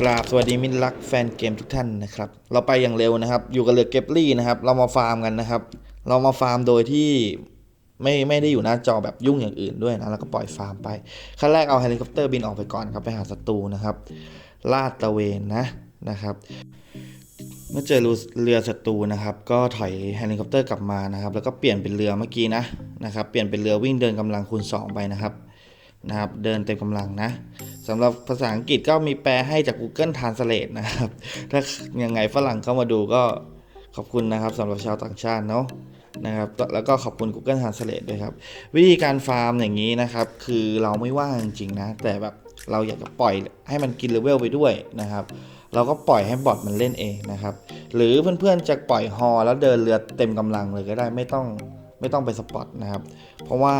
กราบสวัสดีมิตรรักแฟนเกมทุกท่านนะครับ เราไปอย่างเร็วนะครับ อยู่กับเรือเก็บลี่นะครับ เรามาฟาร์มกันนะครับ เรามาฟาร์มโดยที่ไม่ไม่ได้อยู่หน้าจอแบบยุ่งอย่างอื่นด้วยนะ แล้วก็ปล่อยฟาร์มไปขั้นแรกเอาเฮลิคอปเตอร์บินออกไปก่อนครับ ไปหาศัตรูนะครับ ลาดตะเวนนะนะครับ เมื่อเจอเรือศัตรูนะครับ ก็ถอยเฮลิคอปเตอร์กลับมานะครับ แล้วก็เปลี่ยนเป็นเรือเมื่อกี้นะนะครับ เปลี่ยนเป็นเรือวิ่งเดินกำลังคูณ2ไปนะครับ นะครับ เดินเต็มกำลังนะสำหรับภาษาอังกฤษก็มีแปลให้จาก Google Translate นะครับ ถ้ายังไงฝรั่งเข้ามาดูก็ขอบคุณนะครับสำหรับชาวต่างชาติเนาะนะครับแล้วก็ขอบคุณ Google Translate ด้วยครับ วิธีการฟาร์มอย่างนี้นะครับ คือเราไม่ว่างจริงๆนะ แต่แบบเราอยากจะปล่อยให้มันกินเลเวลไปด้วยนะครับ เราก็ปล่อยให้บอทมันเล่นเองนะครับ หรือเพื่อนๆจะปล่อยฮอแล้วเดินเรือเต็มกำลังเลยก็ได้ไม่ต้องไม่ต้องไปสปอตนะครับ เพราะว่า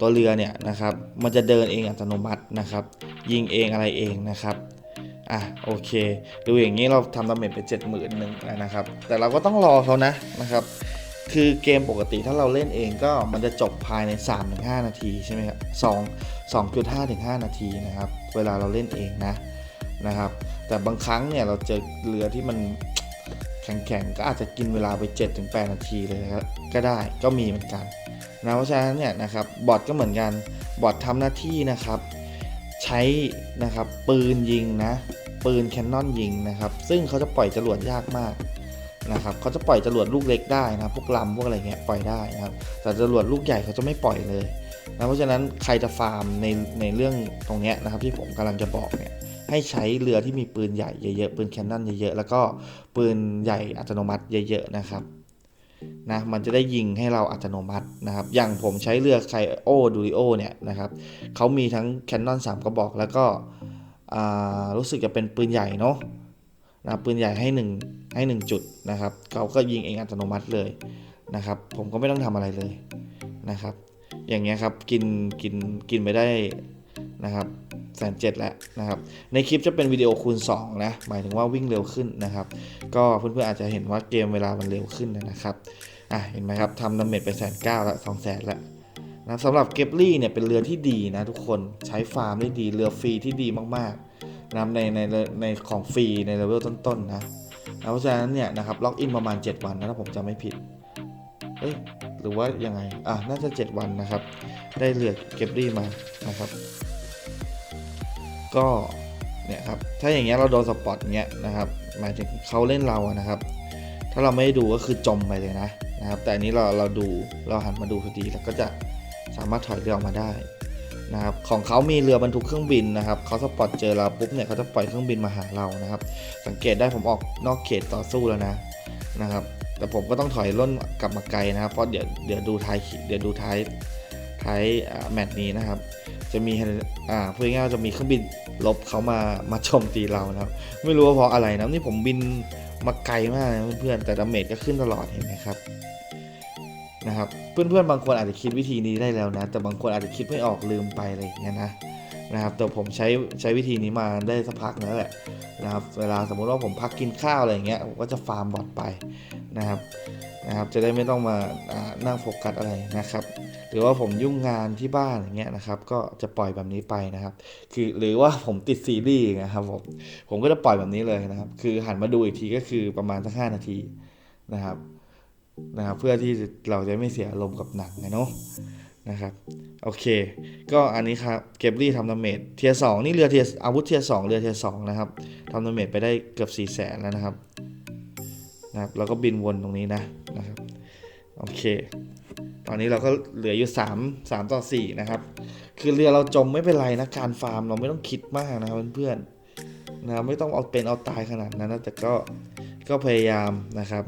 ตัวเรือเนี่ยนะครับมันจะเดินเองอัตโนมัตินะครับ ยิงเองอะไรเองนะครับอะโอเค ดูอย่างนี้เราทำดาเมจไปเจ็ดหมื่นหนึ่งนะครับ แต่เราก็ต้องรอเขานะนะครับคือเกมปกติถ้าเราเล่นเองก็มันจะจบภายใน 3-5 นาทีใช่ไหมครับ2 2.5ถึง5นาทีนะครับ เวลาเราเล่นเองนะนะครับ แต่บางครั้งเนี่ยเราเจอเรือที่มันแข็งๆก็อาจจะกินเวลาไป 7-8 นาทีเลยก็ได้ก็มีเหมือนกัน นะเพราะฉะนั้นเนี่ยนะครับบอทก็เหมือนกันบอททำหน้าที่นะครับ ใช้นะครับปืนยิงนะปืนแคนนอนยิงนะครับ ซึ่งเขาจะปล่อยจรวดยากมากนะครับเขาจะปล่อยจรวดลูกเล็กได้นะพวกลำพวกอะไรเงี้ยปล่อยได้นะครับแต่จรวดลูกใหญ่เขาจะไม่ปล่อยเลยนะเพราะฉะนั้นใครจะฟาร์มในในเรื่องตรงเนี้ยนะครับที่ผมกำลังจะบอกเนี่ยให้ใช้เรือที่มีปืนใหญ่เยอะๆปืนแคนนอนเยอะๆแล้วก็ปืนใหญ่อัตโนมัติเยอะๆนะครับ นะมันจะได้ยิงให้เราอัตโนมัตินะครับ อย่างผมใช้เรือไคโอดูริโอเนี่ยนะครับเขามีทั้งแคนนอน3กระบอกแล้วก็รู้สึกจะเป็นปืนใหญ่เนาะนะปืนใหญ่ให้1ให้1จุดนะครับเขาก็ยิงเองอัตโนมัติเลยนะครับ ผมก็ไม่ต้องทำอะไรเลยนะครับ อย่างเงี้ยครับกินกินกินไปได้ นะครับแสนเจ็ดแล้วนะครับ ในคลิปจะเป็นวิดีโอคูณ2นะหมายถึงว่าวิ่งเร็วขึ้นนะครับ ก็เพื่อนๆอาจจะเห็นว่าเกมเวลามันเร็วขึ้นนะครับอะเห็นไหมครับทำดาเมจไปแสนเก้าละสองแสนละนะสำหรับเก็บลี่เนี่ยเป็นเรือที่ดีนะทุกคนใช้ฟาร์มได้ดีเรือฟรีที่ดีมากๆนะในในในของฟรีในเลเวลต้นๆนะนะเพราะฉะนั้นเนี่ยนะครับล็อกอินประมาณ 7 วันนะถ้าผมจำไม่ผิดเอ้ยหรือว่ายังไงอะน่าจะ 7 วันนะครับ ได้เรือเก็บลี่มานะครับ ก็เนี่ยครับถ้าอย่างเงี้ยเราโดนสปอตเงี้ยนะครับหมายถึงเขาเล่นเราอะนะครับ ถ้าเราไม่ด้ดูก็คือจมไปเลยนะนะครับ แต่อันนี้เราเราดูเราหันมาดูพอดีแล้วก็จะสามารถถอยเรือออกมาได้นะครับของเขามีเรือบรรทุกเครื่องบินนะครับเขาสปอตเจอเราปุ๊บเนี่ยเขาจะปล่อยเครื่องบินมาหาเรานะครับ สังเกตได้ผมออกนอกเขตต่อสู้แล้วนะนะครับ แต่ผมก็ต้องถอยร่นกลับมาไกลนะครับเพราะเดี๋ยวเดี๋ยวดูท้ายเดี๋ยวดูท้าย ท้ายแมตช์นี้นะครับ จะมีอ่าพูดง่ายๆว่าจะมีเครื่องบินลบเขามามาชมตีเรานะครับ ไม่รู้ว่าเพราะอะไรนะนี่ผมบินมาไกลมากนะเพื่อนๆแต่ดาเมจก็ขึ้นตลอดเห็นไหมครับนะครับ เพื่อนๆบางคนอาจจะคิดวิธีนี้ได้แล้วนะ แต่บางคนอาจจะคิดไม่ออกลืมไปอะไรอย่างเงี้ยนะ นะครับแต่ผมใช้ใช้วิธีนี้มาได้สักพักแล้วแหละนะครับเวลาสมมุติว่าผมพักกินข้าวอะไรอย่างเงี้ยผมก็จะฟาร์มบอทไปนะครับนะครับ จะได้ไม่ต้องมาอ่านั่งโฟกัสอะไรนะครับ หรือว่าผมยุ่งงานที่บ้านอย่างเงี้ยนะครับ ก็จะปล่อยแบบนี้ไปนะครับ คือหรือว่าผมติดซีรีส์นะครับผมผมก็จะปล่อยแบบนี้เลยนะครับ คือหันมาดูอีกทีก็คือประมาณสักห้านาทีนะครับนะครับ เพื่อที่เราจะไม่เสียอารมณ์กับหนังไงเนาะนะครับ โอเค ก็อันนี้ครับเกบรี่ทำดาเมจเทียสองนี่เรือเทียอาวุธเทียสองเรือเทียสองนะครับทำดาเมจไปได้เกือบ4ี่แสนแล้วนะครับนะครับแล้วก็บินวนตรงนี้นะนะครับโอเค ตอนนี้เราก็เหลืออยู่ 3 3 ต่อ 4 นะครับ คือเรือเราจมไม่เป็นไรนะ การฟาร์มเราไม่ต้องคิดมากนะครับเพื่อนๆนะไม่ต้องเอาเป็นเอาตายขนาดนั้นนะแต่ก็ก็พยายามนะครับ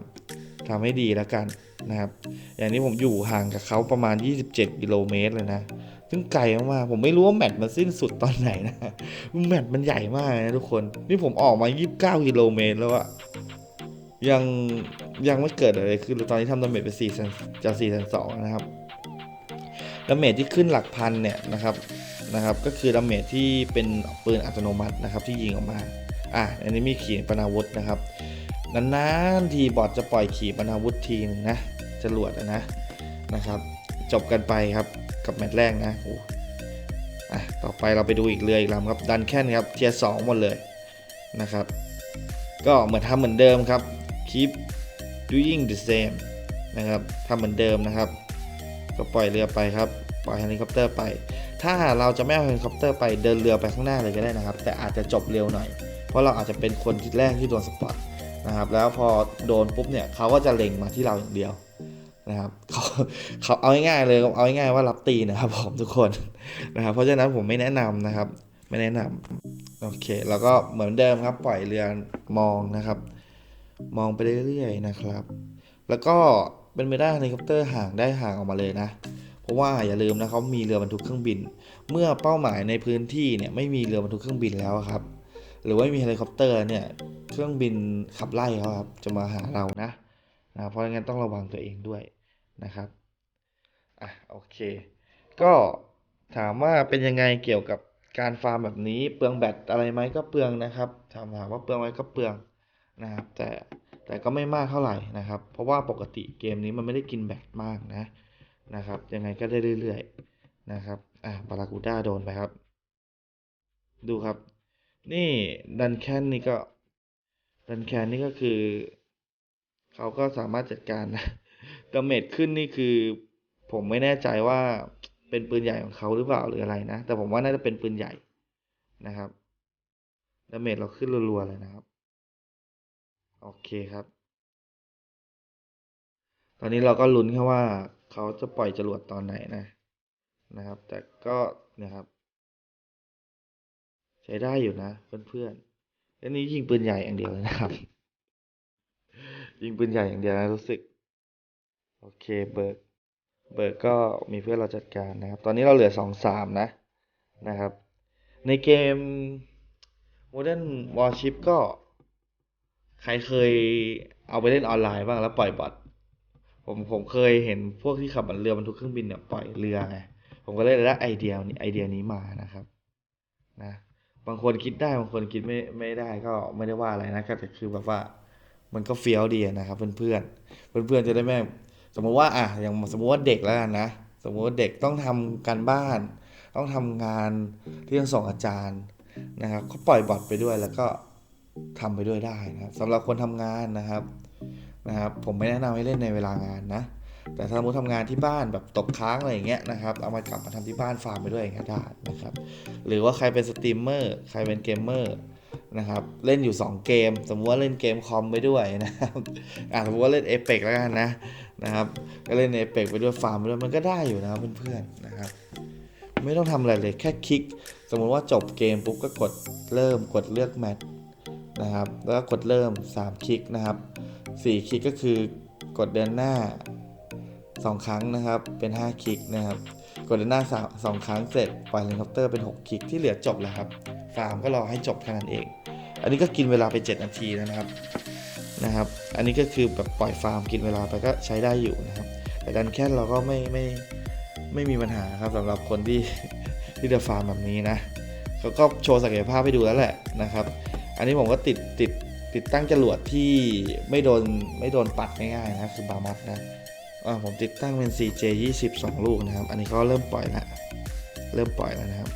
ทำให้ดีแล้วกันนะครับ อย่างนี้ผมอยู่ห่างกับเขาประมาณ 27 กิโลเมตรเลยนะ ซึ่งไกลมากผมไม่รู้ว่าแมตช์มันสิ้นสุดตอนไหนนะแมตช์มันใหญ่มากนะทุกคน นี่ผมออกมา 29 กิโลเมตรแล้วอะยังยังไม่เกิดอะไรขึ้นตอนนี้ทำดาเมจไป4แสนจาก4แสนสองนะครับดาเมจที่ขึ้นหลักพันเนี่ยนะครับนะครับก็คือดาเมจที่เป็นปืนอัตโนมัตินะครับที่ยิงออกมาอะอันนี้มีขีปนาวุธนะครับนานๆทีบอทจะปล่อยขีปนาวุธทีหนึงนะจรวดนะนะครับ จบกันไปครับ กับแมตช์แรกนะโอ้อะต่อไปเราไปดูอีกเรืออีกลำครับดันแค่นครับเทียร์สหมดเลยนะครับ ก็เหมือนทำเหมือนเดิมครับ keep doing the same นะครับทำเหมือนเดิมนะครับ ก็ปล่อยเรือไปครับปล่อยเฮลิคอปเตอร์ไป ถ้าเราจะไม่เอาเฮลิคอปเตอร์ไปเดินเรือไปข้างหน้าเลยก็ได้นะครับ แต่อาจจะจบเร็วหน่อย เพราะเราอาจจะเป็นคนที่แรกที่โดนสปอตนะครับแล้วพอโดนปุ๊บเนี่ยเขาก็จะเล็งมาที่เราอย่างเดียว นะครับเขาเขาเอาง่ายๆเลยเอาง่ายๆว่ารับตีนะครับผมทุกคนนะครับ เพราะฉะนั้นผมไม่แนะนำนะครับ ไม่แนะนำโอเค แล้วก็เหมือนเดิมครับ ปล่อยเรือมองนะครับ มองไปเรื่อยๆนะครับ แล้วก็เป็นไปได้เฮลิคอปเตอร์ห่างได้ห่างออกมาเลยนะเพราะว่าอย่าลืมนะเขามีเรือบรรทุกเครื่องบิน เมื่อเป้าหมายในพื้นที่เนี่ยไม่มีเรือบรรทุกเครื่องบินแล้วครับ หรือว่าไม่มีเฮลิคอปเตอร์เนี่ยเครื่องบินขับไล่เขาครับจะมาหาเรานะ นะเพราะงั้นต้องระวังตัวเองด้วยนะครับอะโอเค ก็ถามว่าเป็นยังไงเกี่ยวกับการฟาร์มแบบนี้เปลืองแบตอะไรไหมก็เปลืองนะครับ ถามถามว่าเปลืองไหมก็เปลืองนะครับแต่แต่ก็ไม่มากเท่าไหร่นะครับ เพราะว่าปกติเกมนี้มันไม่ได้กินแบตมากนะนะครับ ยังไงก็ได้เรื่อยๆนะครับอะบารากูด้าโดนไปครับ ดูครับ นี่ดันแคนนี่ก็ดันแคนนี่ก็คือ เขาก็สามารถจัดการนะดาเมจขึ้นนี่คือ ผมไม่แน่ใจว่าเป็นปืนใหญ่ของเขาหรือเปล่าหรืออะไรนะ แต่ผมว่าน่าจะเป็นปืนใหญ่นะครับดาเมจเราขึ้นรัวๆเลยนะครับ โอเคครับ ตอนนี้เราก็ลุ้นแค่ว่าเขาจะปล่อยจรวดตอนไหนนะนะครับ แต่ก็เนี่ยครับ ใช้ได้อยู่นะเพื่อนๆแล้วนี้ยิงปืนใหญ่อย่างเดียวเลยนะครับ ยิงปืนใหญ่อย่างเดียวนะรู้สึก โอเคเบิร์กเบิร์กก็มีเพื่อนเราจัดการนะครับ ตอนนี้เราเหลือสองสามนะนะครับ ในเกม Modern Warship ก็ ใครเคยเอาไปเล่นออนไลน์บ้างแล้วปล่อยบอทผมผมเคยเห็นพวกที่ขับบนเรือบรรทุกเครื่องบินเนี่ยปล่อยเรือไงผมก็เลยได้ไอเดียนี้ไอเดียนี้มานะครับนะบางคนคิดได้บางคนคิดไม่ไม่ได้ก็ไม่ได้ว่าอะไรนะก็แต่คือแบบว่า มันก็เฟี้ยวดีนะครับ เพื่อนๆ เพื่อนๆ จะได้ไม่สมมติว่าอะอย่างสมมติว่าเด็กแล้วกันนะ สมมติว่าเด็กต้องทำการบ้าน ต้องทำงานที่ต้องส่งอาจารย์นะครับก็ปล่อยบอทไปด้วยแล้วก็ทำไปด้วยได้นะครับสำหรับคนทำงานนะครับนะครับ ผมไม่แนะนำให้เล่นในเวลางานนะ แต่ถ้าสมมติทำงานที่บ้านแบบตกค้างอะไรอย่างเงี้ยนะครับเอามากลับมาทำที่บ้านฟาร์มไปด้วยอย่างเงี้ยได้นะครับ หรือว่าใครเป็นสตรีมเมอร์ใครเป็นเกมเมอร์ นะครับ เล่นอยู่ 2 เกม สมมติว่าเล่นเกมคอมไปด้วยนะครับอะสมมติว่าเล่นเอเปกแล้วกันนะนะครับก็เล่นเอเปกไปด้วยฟาร์มไปด้วยมันก็ได้อยู่นะครับเพื่อนๆนะครับ ไม่ต้องทำอะไรเลยแค่คลิก สมมุติว่าจบเกมปุ๊บก็กดเริ่มกดเลือกแมตช์นะครับ แล้วก็กดเริ่ม 3 คลิกนะครับ 4 คลิกก็คือกดเดินหน้า 2 ครั้งนะครับเป็น 5 คลิกนะครับ กดเดินหน้าสาสองครั้งเสร็จปล่อยเฮลิคอปเตอร์เป็น 6 คลิกที่เหลือจบแล้วครับ ฟาร์มก็รอให้จบแค่นั้นเอง อันนี้ก็กินเวลาไป 7 นาทีแล้วนะครับนะครับ อันนี้ก็คือแบบปล่อยฟาร์มกินเวลาไปก็ใช้ได้อยู่นะครับ แต่ดันแค่เราก็ไม่ไม่ไม่มีปัญหาครับสำหรับคนที่ที่จะฟาร์มแบบนี้นะเขาก็โชว์ศักยภาพให้ดูแล้วแหละนะครับ อันนี้ผมก็ติดติดติดตั้งจรวดที่ไม่โดนไม่โดนปัดง่ายๆนะคือบามัดนะ ผมติดตั้งเป็น CJ 20 2 ลูกนะครับ อันนี้เขาเริ่มปล่อยแล้ว เริ่มปล่อยแล้วนะครับ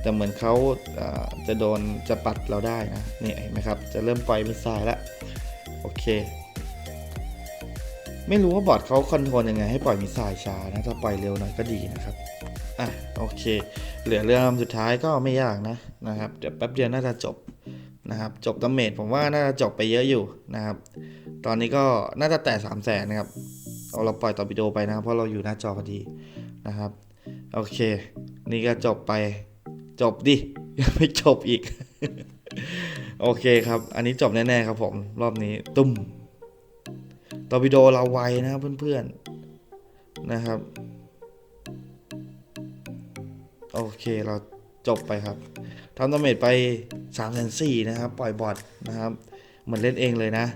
แต่เหมือนเขาจะโดนจะปัดเราได้นะ นี่เห็นไหมครับ จะเริ่มปล่อยมิสไซล์แล้ว โอเค ไม่รู้ว่าบอร์ดเขาคอนโทรลยังไงให้ปล่อยมิสไซล์ช้านะ ถ้าปล่อยเร็วหน่อยก็ดีนะครับ อะโอเค เหลือเรื่อลำสุดท้ายก็ไม่ยากนะนะครับ เดี๋ยวแป๊บเดียวน่าจะจบนะครับจบดาเมจผมว่าน่าจะจบไปเยอะอยู่นะครับ ตอนนี้ก็น่าจะแตะสามแสนนะครับ เอาเราปล่อยต่อวิดีโอไปนะครับ เพราะเราอยู่หน้าจอพอดีนะครับ โอเค นี่ก็จบไปจบดิยังไม่จบอีก โอเคครับ อันนี้จบแน่ๆครับผม รอบนี้ตุ้มตอวิดีโอเราไวนะครับเพื่อนๆนะครับ โอเคเราจบไปครับทำดาเมจไป3ามแสนสี่นะครับ ปล่อยบอทนะครับ เหมือนเล่นเองเลยนะ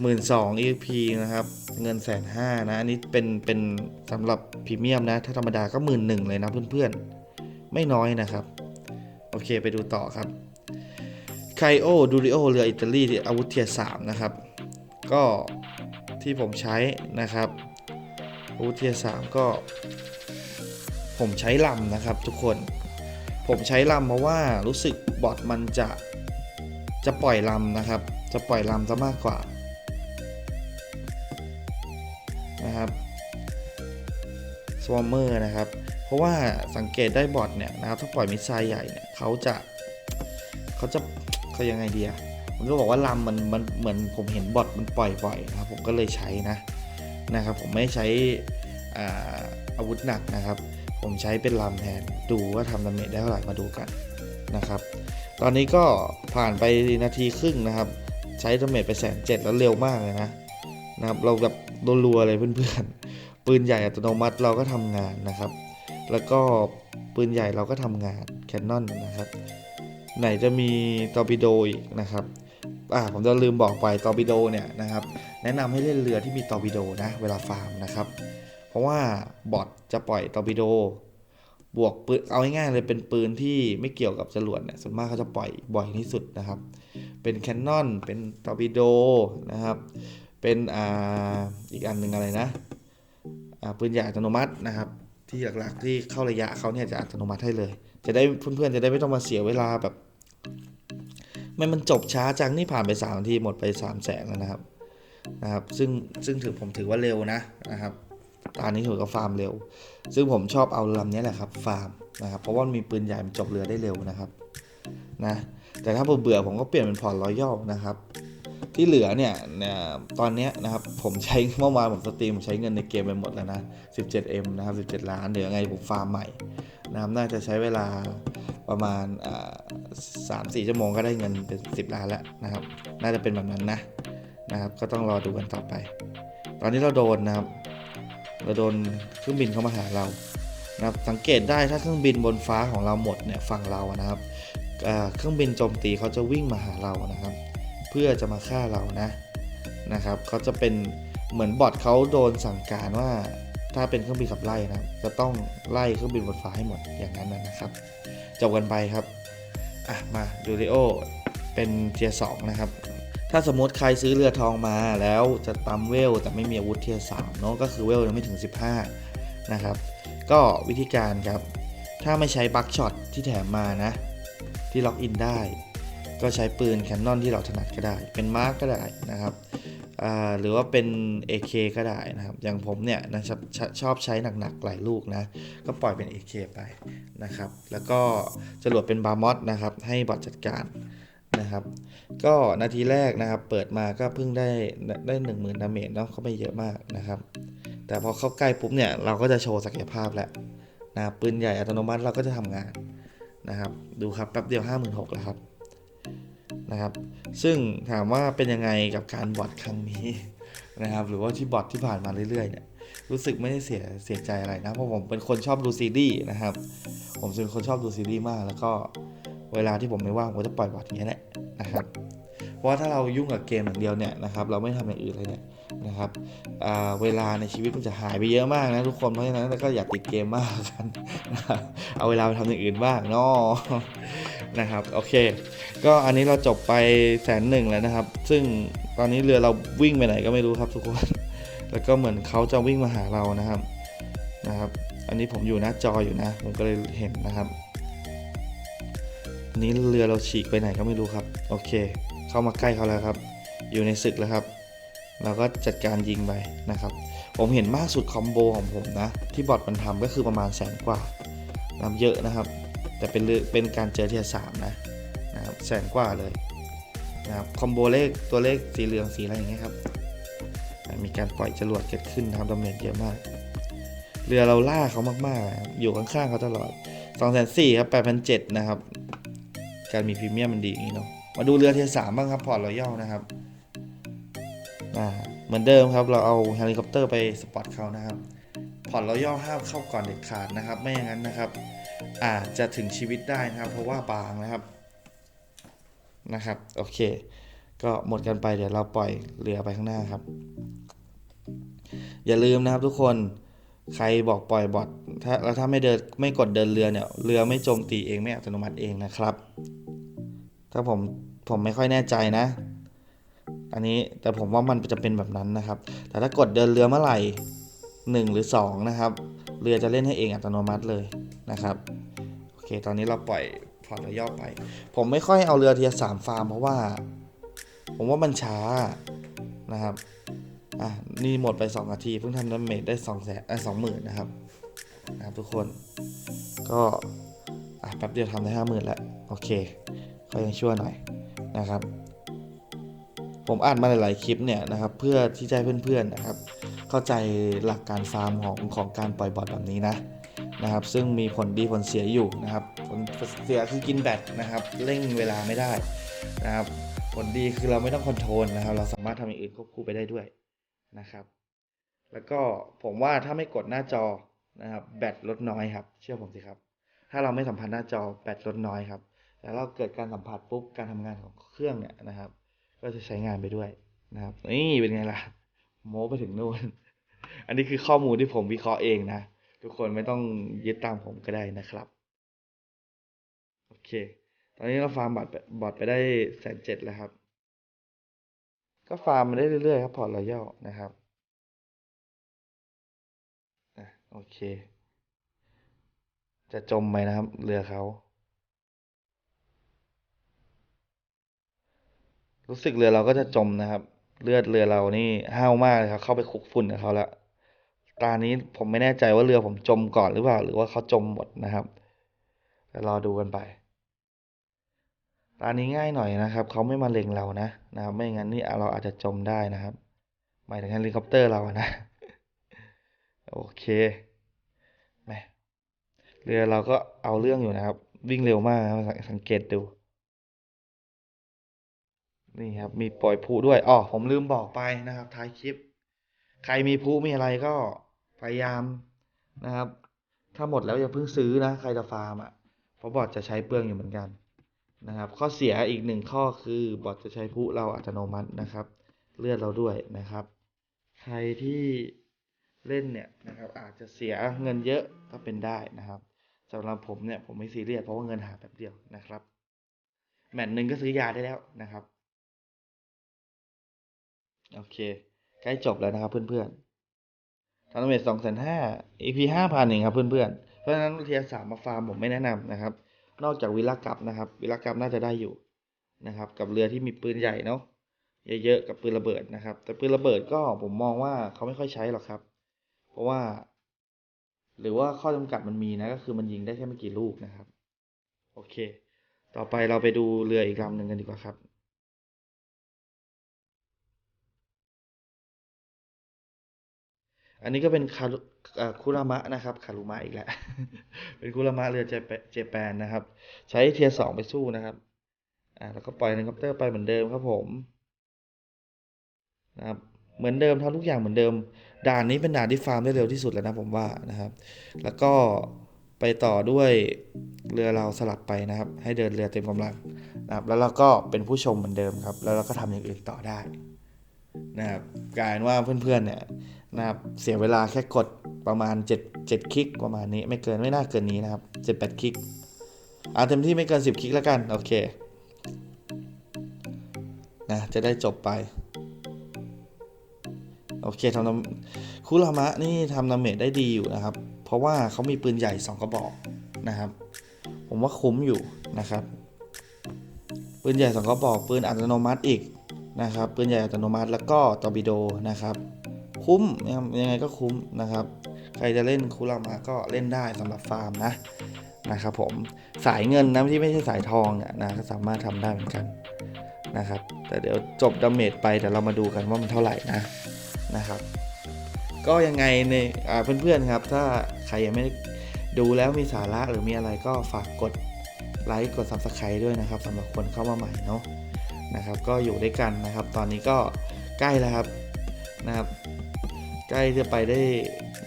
หมื่นสอง EP นะครับ เงินแสนห้านะ อันนี้เป็นเป็นสำหรับพรีเมียมนะ ถ้าธรรมดาก็หมื่นหนึ่งเลยนะเพื่อนๆ ไม่น้อยนะครับ โอเคไปดูต่อครับไคโอดูริโอเรืออิตาลีอาวุธเทียร์สามนะครับ ก็ที่ผมใช้นะครับอาวุธเทียร์สามก็ ผมใช้ลำนะครับทุกคน ผมใช้ลำเพราะว่ารู้สึกบอทมันจะจะปล่อยลำนะครับ จะปล่อยลำซะมากกว่า สวอมเมอร์นะครับ เพราะว่าสังเกตได้บอทเนี่ยนะครับถ้าปล่อยมิสไซล์ใหญ่เนี่ยเขาจะเขาจะเขายังไงดีอะผมจะบอกว่าลำมันมันเหมือนผมเห็นบอทมันปล่อยบ่อยนะครับผมก็เลยใช้นะนะครับ ผมไม่ใช้อาอาวุธหนักนะครับ ผมใช้เป็นลำแทนดูว่าทำดาเมจได้เท่าไหร่มาดูกันนะครับ ตอนนี้ก็ผ่านไปนาทีครึ่งนะครับ ใช้ดาเมจไปแสนเจ็ดแล้วเร็วมากเลยนะนะครับ เราแบบรัวๆเลยเพื่อนๆ ปืนใหญ่อัตโนมัติเราก็ทำงานนะครับ แล้วก็ปืนใหญ่เราก็ทำงานแคนนอนนะครับ ไหนจะมีตอร์ปิโดอีกนะครับอ่าผมจะลืมบอกไปตอร์ปิโดเนี่ยนะครับ แนะนำให้เล่นเรือที่มีตอร์ปิโดนะ เวลาฟาร์มนะครับ เพราะว่าบอทจะปล่อยตอร์ปิโดบวกปืนเอาง่ายๆเลยเป็นปืนที่ไม่เกี่ยวกับจรวดเนี่ยส่วนมากเขาจะปล่อยบ่อยที่สุดนะครับ เป็นแคนนอนเป็นตอร์ปิโดนะครับ เป็นอ่าอีกอันหนึ่งอะไรนะ ปืนใหญ่อัตโนมัตินะครับ ที่หลักๆที่เข้าระยะเขาเนี่ยจะอัตโนมัติให้เลย จะได้เพื่อนๆจะได้ไม่ต้องมาเสียเวลาแบบไม่มันจบช้าจังนี่ผ่านไป3นาทีหมดไป3 0 0แสนแล้วนะครับนะครับ ซึ่งซึ่งถือผมถือว่าเร็วนะนะครับตอนนี้ถือว่าฟาร์มเร็ว ซึ่งผมชอบเอาลำนี้แหละครับฟาร์มนะครับเพราะว่ามันมีปืนใหญ่มันจบเรือได้เร็วนะครับนะแต่ถ้าผมเบื่อผมก็เปลี่ยนเป็นพอร์ตรอยัลนะครับ ที่เหลือเนี่ยตอนนี้นะครับผมใช้เมื่อวานผมสตรีมผมใช้เงินในเกมไปหมดแล้วนะ 17M นะครับ 17 ล้านเดี๋ยวไงผมฟาร์มใหม่นะครับน่าจะใช้เวลาประมาณสามสี่ชั่วโมงก็ได้เงินเป็น10 ล้านแล้วนะครับ น่าจะเป็นแบบนั้นนะนะครับ ก็ต้องรอดูกันต่อไป ตอนนี้เราโดนนะครับเราโดนเครื่องบินเข้ามาหาเรานะครับสังเกตได้ถ้าเครื่องบินบนฟ้าของเราหมดเนี่ยฝั่งเรานะครับเครื่องบินโจมตีเขาจะวิ่งมาหาเรานะครับ พื่อจะมาฆ่าเรานะนะครับเขาจะเป็นเหมือนบอทเขาโดนสั่งการว่าถ้าเป็นเครื่องบินขับไล่นะจะต้องไล่เครื่องบินบนฟ้าให้หมดอย่างนั้นนะครับจบกันไปครับอะมาดูริโอเป็นเทียร์สองนะครับถ้าสมมติใครซื้อเรือทองมาแล้วจะตามเวลแต่ไม่มีอาวุธเทียร์สามเนาะก็คือเวลยังไม่ถึง 15 นะครับ ก็วิธีการครับ ถ้าไม่ใช้บัคช็อตที่แถมมานะ ที่ล็อกอินได้ ก็ใช้ปืนแคนนอนที่เราถนัดก็ได้ เป็นมาร์กก็ได้นะครับหรือว่าเป็น AK ก็ได้นะครับ อย่างผมเนี่ยนะชอบชชอบใช้หนักๆหลายลูกนะ ก็ปล่อยเป็น AK ไปนะครับ แล้วก็จรวดเป็นบาร์มอสนะครับ ให้บอทจัดการนะครับ ก็นาทีแรกนะครับ เปิดมาก็เพิ่งได้ได้หนึ่งหมื่นดาเมจเนาะก็ไม่เยอะมากนะครับ แต่พอเข้าใกล้ปุ๊บเนี่ย เราก็จะโชว์ศักยภาพแล้วนะปืนใหญ่อัตโนมัติเราก็จะทำงานนะครับ ดูครับแป๊บเดียว 56,000แล้วครับ นะครับ ซึ่งถามว่าเป็นยังไงกับการบอทครั้งนี้นะครับ หรือว่าที่บอทที่ผ่านมาเรื่อยๆเนี่ยรู้สึกไม่ได้เสียเสียใจอะไรนะ เพราะผมเป็นคนชอบดูซีรีส์นะครับ ผมเป็นคนชอบดูซีรีส์มาก แล้วก็เวลาที่ผมไม่ว่างผมจะปล่อยบอทอย่างนี้แหละนะครับ เพราะว่าถ้าเรายุ่งกับเกมอย่างเดียวเนี่ยนะครับ เราไม่ทำอย่างอื่นเลยเนี่ยนะครับเวลาในชีวิตมันจะหายไปเยอะมากนะทุกคนเพราะฉะนั้นก็อย่าติดเกมมากกันนเอาเวลาไปทำอย่างอื่นบ้างเนาะ นะครับโอเค ก็อันนี้เราจบไปแสนหนึ่งแล้วนะครับ ซึ่งตอนนี้เรือเราวิ่งไปไหนก็ไม่รู้ครับทุกคน แล้วก็เหมือนเขาจะวิ่งมาหาเรานะครับนะครับ อันนี้ผมอยู่หน้าจออยู่นะ ผมก็เลยเห็นนะครับอันนี้เรือเราฉีกไปไหนก็ไม่รู้ครับ โอเค เข้ามาใกล้เขาแล้วครับ อยู่ในศึกแล้วครับ เราก็จัดการยิงไปนะครับ ผมเห็นมากสุดคอมโบของผมนะ ที่บอทมันทำก็คือประมาณแสนกว่านะเยอะนะครับ แต่เป็นเรือเป็นการเจอเทียร์สามนะนะครับแสนกว่าเลยนะครับคอมโบเลขตัวเลขสีเหลืองสีอะไรอย่างเงี้ยครับมีการปล่อยจรวดเกิดขึ้นทำดาเมจเยอะมาก เรือเราล่าเขามากๆ อยู่ข้างๆเขาตลอด2องแสนสี่ครับแปดพันเจ็ดนะครับ การมีพรีเมียมมันดีอย่างนี้เนาะมาดูเรือเทียสามบ้างครับ พอร์ตรอยัลนะครับอ่าเหมือนเดิมครับ เราเอาเฮลิคอปเตอร์ไปสปอตเขานะครับ พอร์ตรอยัลห้ามเข้าก่อนเด็ดขาดนะครับ ไม่อย่างนั้นนะครับ อาจจะถึงชีวิตได้นะครับ เพราะว่าบางนะครับนะครับโอเค ก็หมดกันไปเดี๋ยวเราปล่อยเรือไปข้างหน้าครับ อย่าลืมนะครับทุกคนใครบอกปล่อยบอทถ้าแล้วถ้าไม่เดินไม่กดเดินเรือเนี่ยเรือไม่โจมตีเองไม่อัตโนมัติเองนะครับ ถ้าผมผมไม่ค่อยแน่ใจนะ อันนี้แต่ผมว่ามันจะเป็นแบบนั้นนะครับ แต่ถ้ากดเดินเรือเมื่อไหร่หนึ่งหรือสองนะครับ เรือจะเล่นให้เองอัตโนมัติเลย นะครับโอเคตอนนี้เราปล่อยพอร์ตรอยัลไป ผมไม่ค่อยเอาเรือเทียสามฟาร์มเพราะว่า ผมว่ามันช้านะครับอะนี่หมดไป 2 นาที เพิ่งทำดาเมจได้2องแสนไอ้สองหมื่นนะครับนะครับ ทุกคนก็อะแป๊บเดียวทำได้ห้าหมื่นแล้วโอเคก็ยังชั่วหน่อยนะครับ ผมอ่านมาหลายๆคลิปเนี่ยนะครับ เพื่อที่จะให้เพื่อนๆนะครับ เข้าใจหลักการฟาร์มของของการปล่อยบอทแบบนี้นะ นะครับ ซึ่งมีผลดีผลเสียอยู่นะครับ ผลเสียคือกินแบตนะครับ เร่งเวลาไม่ได้นะครับ ผลดีคือเราไม่ต้องคอนโทรลนะครับ เราสามารถทำอย่างอื่นควบคู่ไปได้ด้วยนะครับ แล้วก็ผมว่าถ้าไม่กดหน้าจอนะครับ แบตลดน้อยครับ เชื่อผมสิครับ ถ้าเราไม่สัมผัสหน้าจอแบตลดน้อยครับแต่เราเกิดการสัมผัสปุ๊บการทำงานของเครื่องเนี่ยนะครับ ก็จะใช้งานไปด้วยนะครับนี่เป็นไงล่ะโม้ไปถึงนู่น อันนี้คือข้อมูลที่ผมวิเคราะห์เองนะ ทุกคนไม่ต้องยึดตามผมก็ได้นะครับ โอเค ตอนนี้เราฟาร์มบอทบอทไปได้แสนเจ็ดแล้วครับ ก็ฟาร์มมาได้เรื่อยๆครับพอร์ตรอยัลนะครับอะโอเค จะจมไหมนะครับ เรือเขา รู้สึกเรือเราก็จะจมนะครับ เลือดเรือเรานี่ห้าวมากเลยครับ เข้าไปคุกฝุ่นกับเขาแล้ว ตานี้ผมไม่แน่ใจว่าเรือผมจมก่อนหรือเปล่า หรือว่าเขาจมหมดนะครับแต่รอดูกันไปตานี้ง่ายหน่อยนะครับเขาไม่มาเล็งเรานะนะครับ ไม่งั้นนี่เราอาจจะจมได้นะครับ หมายถึงเฮลิคอปเตอร์เราอะนะ โอเคแมเรือเราก็เอาเรื่องอยู่นะครับ วิ่งเร็วมากนะครับสังเกตดู นี่ครับ มีปล่อยพลุด้วยอ๋อผมลืมบอกไปนะครับท้ายคลิป ใครมีพลุมีอะไรก็ พยายามนะครับ ถ้าหมดแล้วอย่าเพิ่งซื้อนะใครจะฟาร์มอะเพราะบอทจะใช้เปลืองอยู่เหมือนกันนะครับ ข้อเสียอีกหนึ่งข้อคือบอทจะใช้พลุเราอัตโนมัตินะครับ เลือดเราด้วยนะครับ ใครที่เล่นเนี่ยนะครับ อาจจะเสียเงินเยอะก็เป็นได้นะครับสำหรับผมเนี่ยผมไม่ซีเรียสเพราะว่าเงินหาแบบเดียวนะครับ แมตช์หนึ่งก็ซื้อยาได้แล้วนะครับ โอเค ใกล้จบแล้วนะครับเพื่อนๆ ทาเมตสองแสนห้า EP ห้าพันเองครับเพื่อนๆ เพราะฉะนั้นเทียสามมาฟาร์มผมไม่แนะนำนะครับ นอกจากวิลากับนะครับ วิลากับน่าจะได้อยู่นะครับ กับเรือที่มีปืนใหญ่เนาะเยอะๆกับปืนระเบิดนะครับ แต่ปืนระเบิดก็ผมมองว่าเขาไม่ค่อยใช้หรอกครับ เพราะว่า หรือว่าข้อจำกัดมันมีนะก็คือมันยิงได้แค่ไม่กี่ลูกนะครับ โอเค ต่อไปเราไปดูเรืออีกลำหนึ่งกันดีกว่าครับ อันนี้ก็เป็นคารุคุรามะนะครับคารุมะอีกแล้ว เป็นคุรามะเรือเจแปเจแปนนะครับ ใช้เทียสองไปสู้นะครับอ่าแล้วก็ปล่อยเฮลิคอปเตอร์ไปเหมือนเดิมครับผมนะครับเหมือนเดิมทำทุกอย่างเหมือนเดิม ด่านนี้เป็นด่านที่ฟาร์มได้เร็วที่สุดแล้วนะผมว่านะครับ แล้วก็ไปต่อด้วยเรือเราสลับไปนะครับ ให้เดินเรือเต็มกำลังนะครับแล้วเราก็เป็นผู้ชมเหมือนเดิมครับ แล้วเราก็ทำอย่างอื่นต่อได้ นะครับกลายว่าเพื่อนๆเนี่ยนะครับเสียเวลาแค่กดประมาณ 7 7 คลิกประมาณนี้ไม่เกินไม่น่าเกินนี้นะครับ 7 8 คลิกเอาเต็มที่ไม่เกิน 10 คลิกแล้วกัน โอเคนะจะได้จบไป โอเคทำนำคุรามะนี่ทำดาเมจได้ดีอยู่นะครับ เพราะว่าเขามีปืนใหญ่ 2 กระบอกนะครับ ผมว่าคุ้มอยู่นะครับ ปืนใหญ่ 2 กระบอกปืนอัตโนมัติอีก นะครับปืนใหญ่อัตโนมัติแล้วก็ตอร์ปิโดนะครับ คุ้มยังไงก็คุ้มนะครับ ใครจะเล่นคุรามะก็เล่นได้สำหรับฟาร์มนะนะครับผมสายเงินนะที่ไม่ใช่สายทองเนี่ยนะก็สามารถทำได้เหมือนกันนะครับ แต่เดี๋ยวจบดาเมจไปเดี๋ยวเรามาดูกันว่ามันเท่าไหร่นะนะครับ ก็ยังไงในเพื่อนๆครับ ถ้าใครยังไม่ด้ดูแล้วมีสาระหรือมีอะไรก็ฝากกดไลค์กด Subscribe ด้วยนะครับสำหรับคนเข้ามาใหม่เนาะ นะครับ ก็อยู่ด้วยกันนะครับ ตอนนี้ก็ใกล้แล้วครับนะครับ ใกล้จะไปได้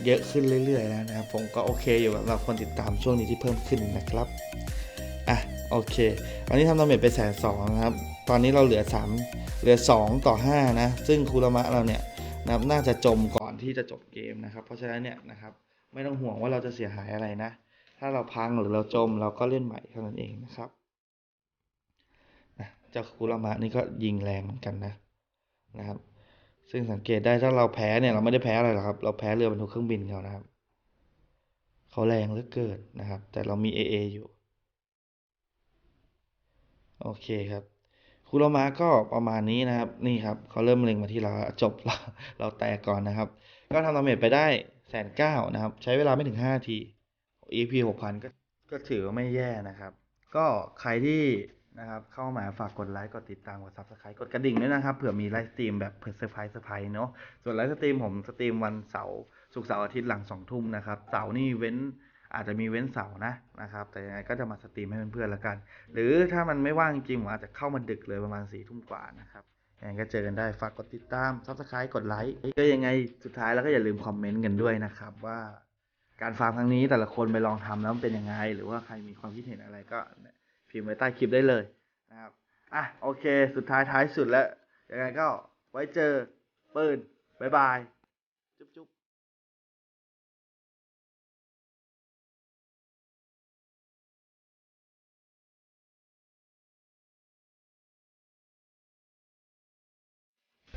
เยอะขึ้นเรื่อยๆแล้วนะครับ ผมก็โอเคอยู่สำหรับคนติดตามช่วงนี้ที่เพิ่มขึ้นนะครับอะโอเคอันนี้ทำดาเมจไปแสนสองนะครับ ตอนนี้เราเหลือ 3 เหลือ 2 ต่อ 5 นะ ซึ่งคูรามะเราเนี่ยนะครับน่าจะจมก่อนที่จะจบเกมนะครับ เพราะฉะนั้นเนี่ยนะครับไม่ต้องห่วงว่าเราจะเสียหายอะไรนะ ถ้าเราพังหรือเราจมเราก็เล่นใหม่เท่านั้นเองนะครับ เจ้าคุรามะนี่ก็ยิงแรงเหมือนกันนะนะครับ ซึ่งสังเกตได้ถ้าเราแพ้เนี่ยเราไม่ได้แพ้อะไรหรอกครับ เราแพ้เรือบรรทุกเครื่องบินเขานะครับเขาแรงเหลือเกินนะครับ แต่เรามี AA อยู่ โอเคครับคุโรมะก็ประมาณนี้นะครับ นี่ครับเขาเริ่มเล็งมาที่เราจบเราเราแตกก่อนนะครับ ก็ทำดาเมจไปได้แสนเก้านะครับ ใช้เวลาไม่ถึงห้านาที EP หกพันก็ก็ถือว่าไม่แย่นะครับ ก็ใครที่ นะครับ เข้ามาฝากกดไลค์ กดติดตาม กด subscribe กดกระดิ่งด้วยนะครับ เผื่อมีไลฟ์สตรีมแบบเผื่อเซอร์ไพรส์เซอร์ไพรส์เนาะ ส่วนไลฟ์สตรีมผมสตรีมวันเสาร์ศุกร์เสาร์อาทิตย์หลังสองทุ่มนะครับ เสาร์นี่เว้นอาจจะมีเว้นเสาร์นะนะครับ แต่ยังไงก็จะมาสตรีมให้เพื่อนๆแล้วกัน หรือถ้ามันไม่ว่างจริงผมอาจจะเข้ามาดึกเลยประมาณสี่ทุ่มกว่านะครับยังไงก็เจอกันได้ ฝากกดติดตาม subscribe กดไลค์ก็ยังไงสุดท้ายแล้วก็อย่าลืมคอมเมนต์กันด้วยนะครับว่าการฟาร์มครั้งนี้แต่ละคนไปลองทำแล้วมันเป็นยังไง หรือว่าใครมีความคิดเห็นอะไรก็ พิมพ์ไว้ใต้คลิปได้เลยนะครับอะโอเค สุดท้ายท้ายสุดแล้วยังไงก็ไว้เจอปืนบ๊ายบาย